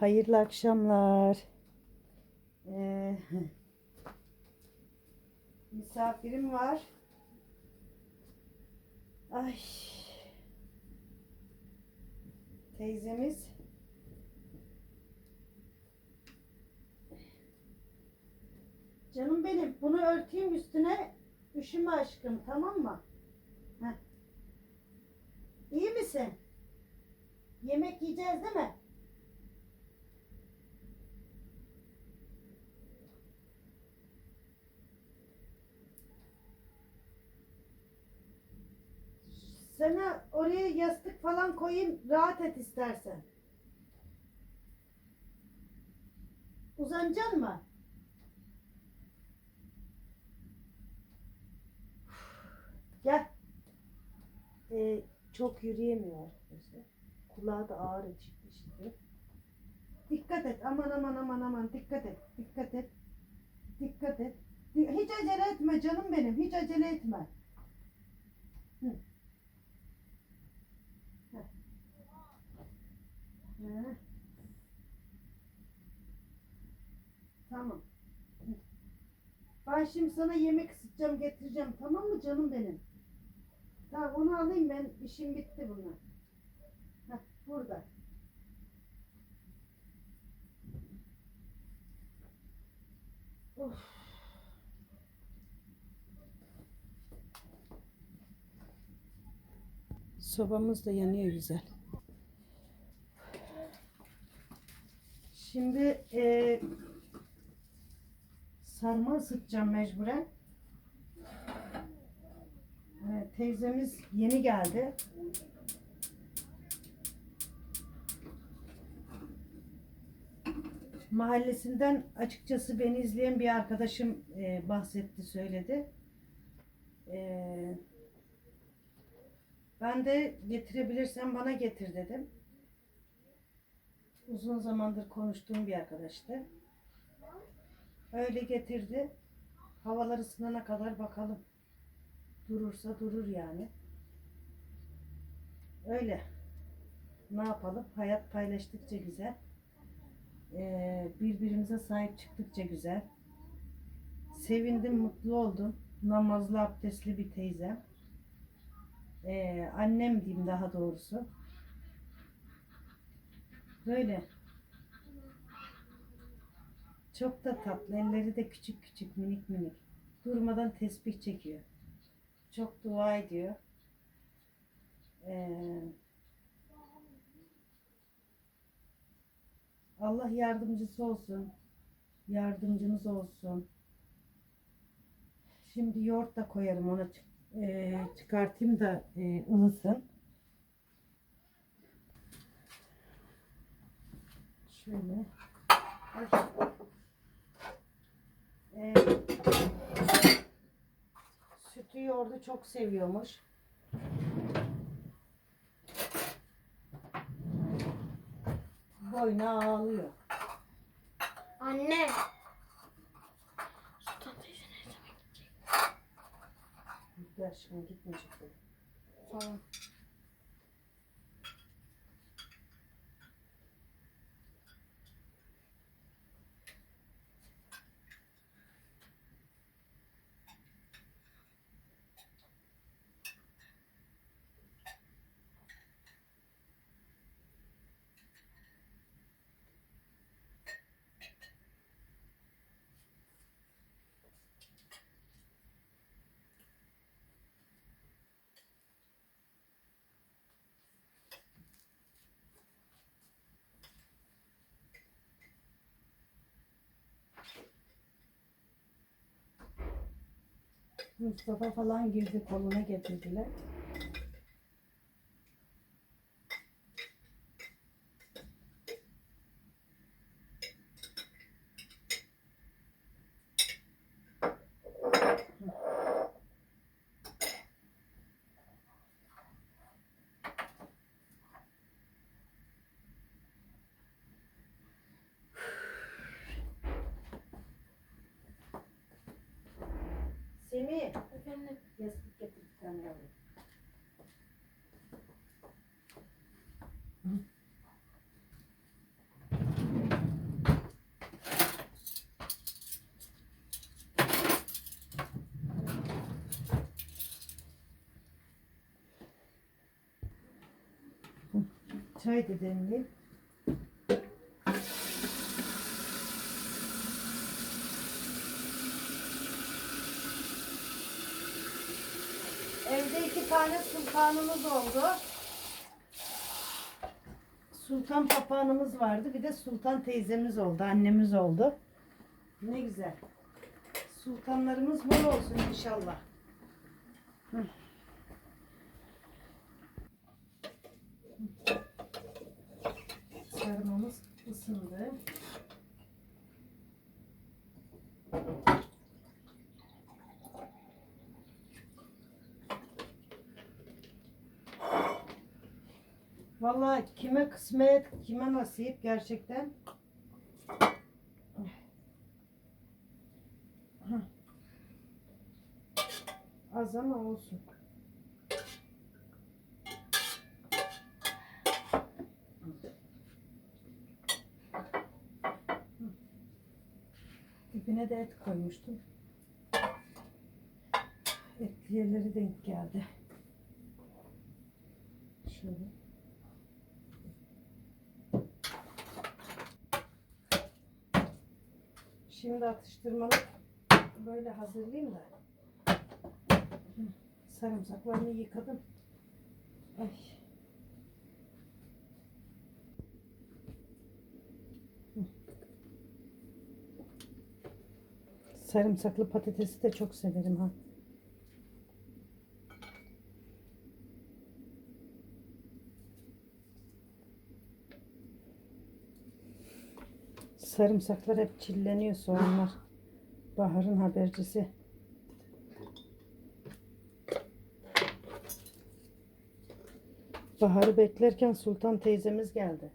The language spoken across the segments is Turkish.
Hayırlı akşamlar. Ee, misafirim var. Ay. Teyzemiz. Canım benim bunu örteyim üstüne. Üşüme aşkım tamam mı? Heh. İyi misin? Yemek yiyeceğiz değil mi? Sana oraya yastık falan koyayım rahat et istersen. Uzanacaksın mı? Gel. Ee, çok yürüyemiyor arkadaşlar. Kulağı da ağrı çıkmıştı. Dikkat et. Aman aman aman aman. Dikkat et. Dikkat et. Dikkat et. Hiç acele etme canım benim. Hiç acele etme. Hı. Heh. Tamam. Ben şimdi sana yemek ısıtacağım, getireceğim. Tamam mı canım benim? Tamam onu alayım ben. İşim bitti bunlar. Heh, burada. Of. Sobamız da yanıyor güzel. Şimdi e, sarma ısıtacağım mecburen. E, teyzemiz yeni geldi. Mahallesinden açıkçası beni izleyen bir arkadaşım e, bahsetti, söyledi. E, ben de getirebilirsen bana getir dedim. Uzun zamandır konuştuğum bir arkadaştı. Öyle getirdi. Havalar ısınana kadar bakalım. Durursa durur yani. Öyle. Ne yapalım? Hayat paylaştıkça güzel. Ee, birbirimize sahip çıktıkça güzel. Sevindim, mutlu oldum. Namazlı, abdestli bir teyzem. Ee, annem diyeyim daha doğrusu. Böyle. Çok da tatlı. Elleri de küçük küçük, minik minik. Durmadan tesbih çekiyor. Çok dua ediyor. Ee, Allah yardımcısı olsun. Yardımcımız olsun. Şimdi yoğurt da koyarım ona çık- ee, çıkartayım da ee, ılısın. Şöyle. Ay. Ee, sütü yoğurdu çok seviyormuş. Boyuna ağlıyor. Anne. Sultan teyze ne zaman gidecek? Gel şimdi gitmeyecek. Tamam. Mustafa falan girdi koluna getirdiler. anne yastık getirdik anne yavrum. Çay da demleyip Evde iki tane sultanımız oldu. Sultan papağanımız vardı. Bir de sultan teyzemiz oldu. Annemiz oldu. Ne güzel. Sultanlarımız bol olsun inşallah. Hı. Sarmamız ısındı. Vallahi kime kısmet, kime nasip gerçekten. Az ama olsun. Dibine de et koymuştum. Etli yerleri denk geldi. Şöyle. Şimdi atıştırmalık böyle hazırlayayım da. Sarımsaklarını yıkadım. Ay. Sarımsaklı patatesi de çok severim ha. Sarımsaklar hep çilleniyor soğanlar. Baharın habercisi. Baharı beklerken Sultan teyzemiz geldi.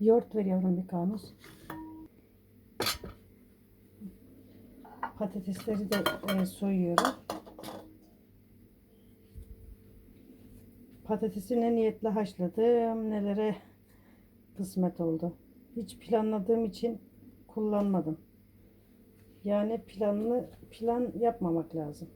Yoğurt ver yavrum bir kanus. Patatesleri de e, soyuyorum. Patatesi ne niyetle haşladım, nelere kısmet oldu. Hiç planladığım için kullanmadım. Yani planlı plan yapmamak lazım.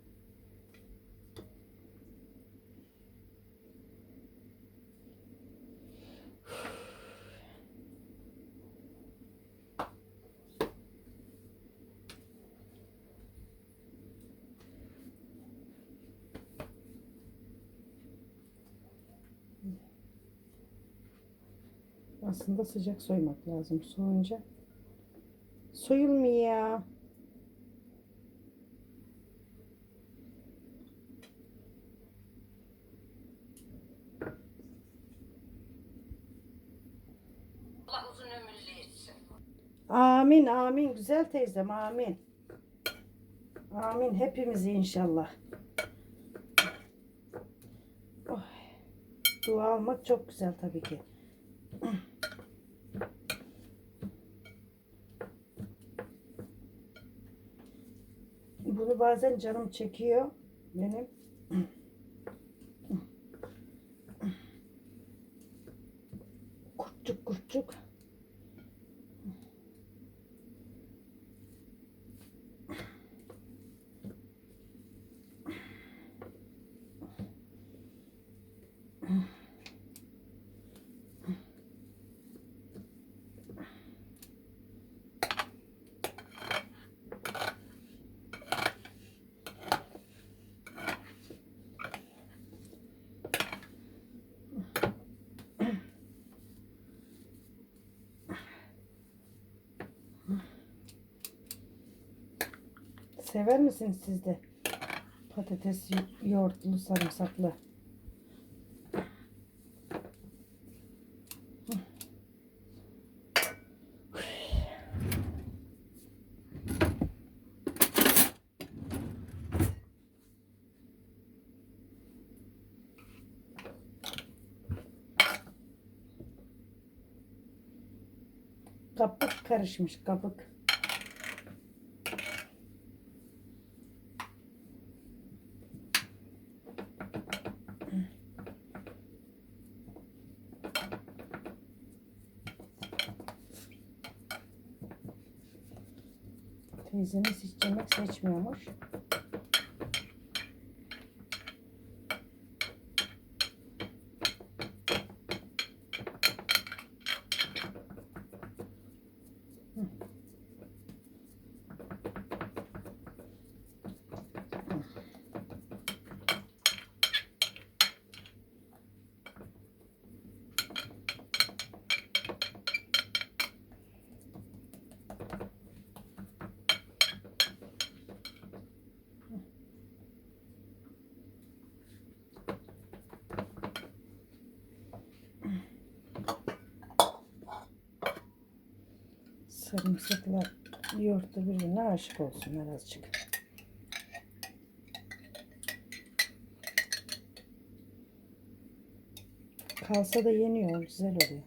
Aslında sıcak soymak lazım. Soğunca soyulmuyor. Amin amin güzel teyzem amin. Amin hepimizi inşallah. Oy. Dua almak çok güzel tabii ki. Bazen canım çekiyor benim. Kurtçuk kurtçuk. Sever misiniz siz de? Patates yo- yoğurtlu sarımsaklı. Kabuk karışmış kabuk. Teyzemiz hiç yemek seçmiyormuş. Sarımsaklar yoğurtla birbirine aşık olsunlar azıcık. Kalsa da yeniyor, güzel oluyor.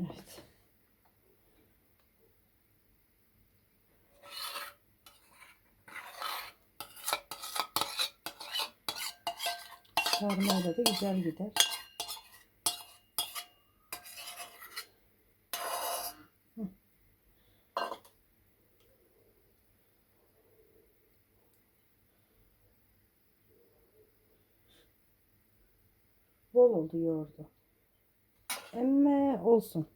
Evet. Sarmayla da güzel gider. Bol oldu yoğurdu. Emme olsun.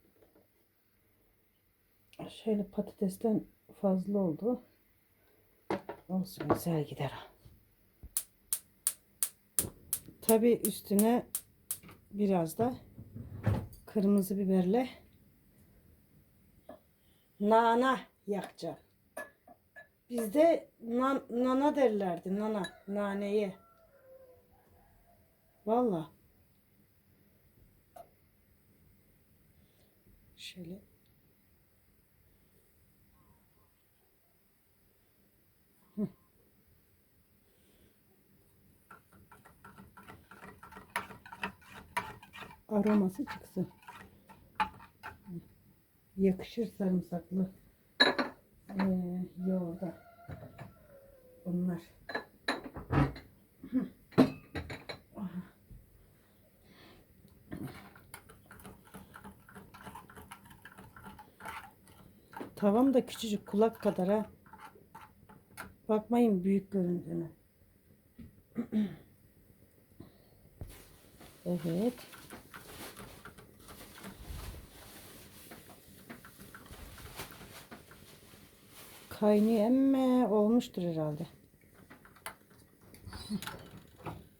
Şöyle patatesten fazla oldu. Olsun güzel gider. Tabi üstüne biraz da kırmızı biberle nana yakacağım. Bizde nan, nana derlerdi nana naneye. Valla. Şöyle aroması çıksın. Yakışır sarımsaklı ee, yoğurda. Bunlar. Tavam da küçücük kulak kadar ha. Bakmayın büyük göründüğüne. Evet. Kaynıyor emme olmuştur herhalde.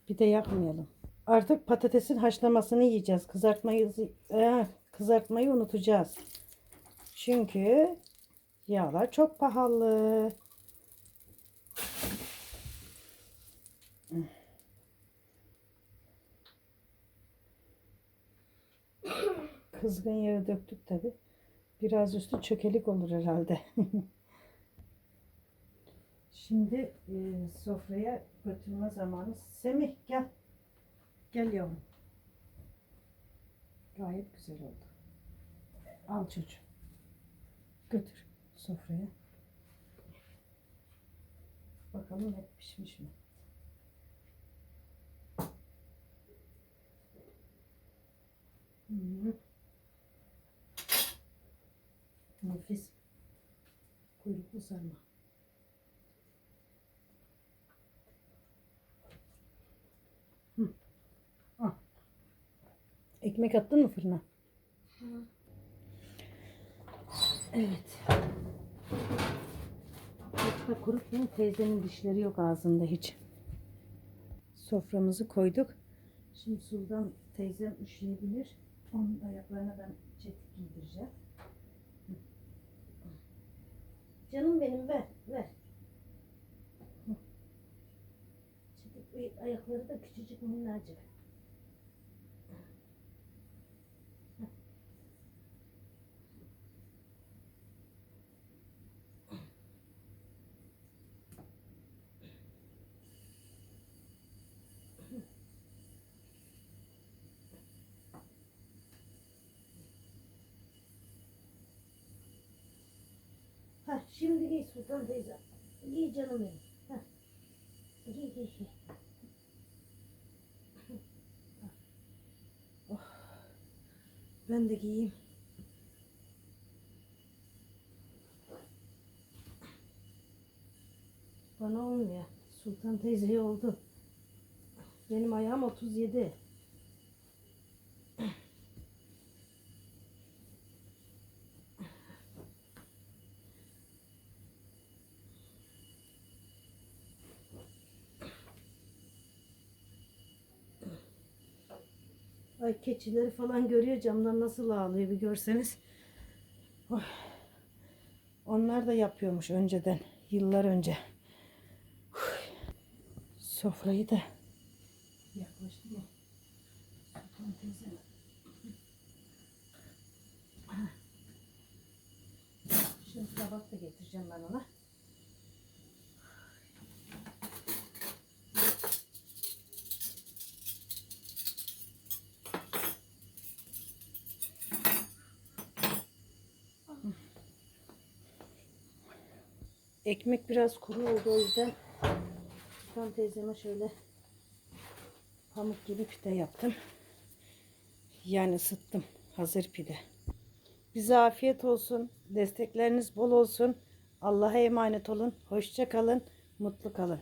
Bir de yakmayalım. Artık patatesin haşlamasını yiyeceğiz. Kızartmayı eh, kızartmayı unutacağız. Çünkü yağlar çok pahalı. Kızgın yağı döktük tabi. Biraz üstü çökelik olur herhalde. Şimdi e, sofraya götürme zamanı. Semih gel. Gel yavrum. Gayet güzel oldu. Al çocuğum. Götür sofraya. Bakalım et pişmiş mi? Hı. Nefis. Kuyruklu sarma. Hı. Al. Ekmek attın mı fırına? Evet. Ekmek kurutmayın. Teyzenin dişleri yok ağzında hiç. Soframızı koyduk. Şimdi Sultan teyzem üşüyebilir. Onun ayaklarına ben çetik giydireceğim. Canım benim ver, ver. Çetik ayakları da küçücük minnacık. Heh, şimdi giy Sultan teyze. Giy canım benim. Heh. Giy giy giy. Oh. Ben de giyeyim. Bana olmuyor. Sultan teyzeye oldu. Benim ayağım 37. Ay keçileri falan görüyor camdan nasıl ağlıyor bir görseniz. Oy. Onlar da yapıyormuş önceden. Yıllar önce. Uy. Sofrayı da yaklaştı mı? Şimdi tabak da getireceğim ben ona. Ekmek biraz kuru oldu o yüzden Sultan teyzeme şöyle pamuk gibi pide yaptım. Yani ısıttım. Hazır pide. Bize afiyet olsun. Destekleriniz bol olsun. Allah'a emanet olun. Hoşça kalın. Mutlu kalın.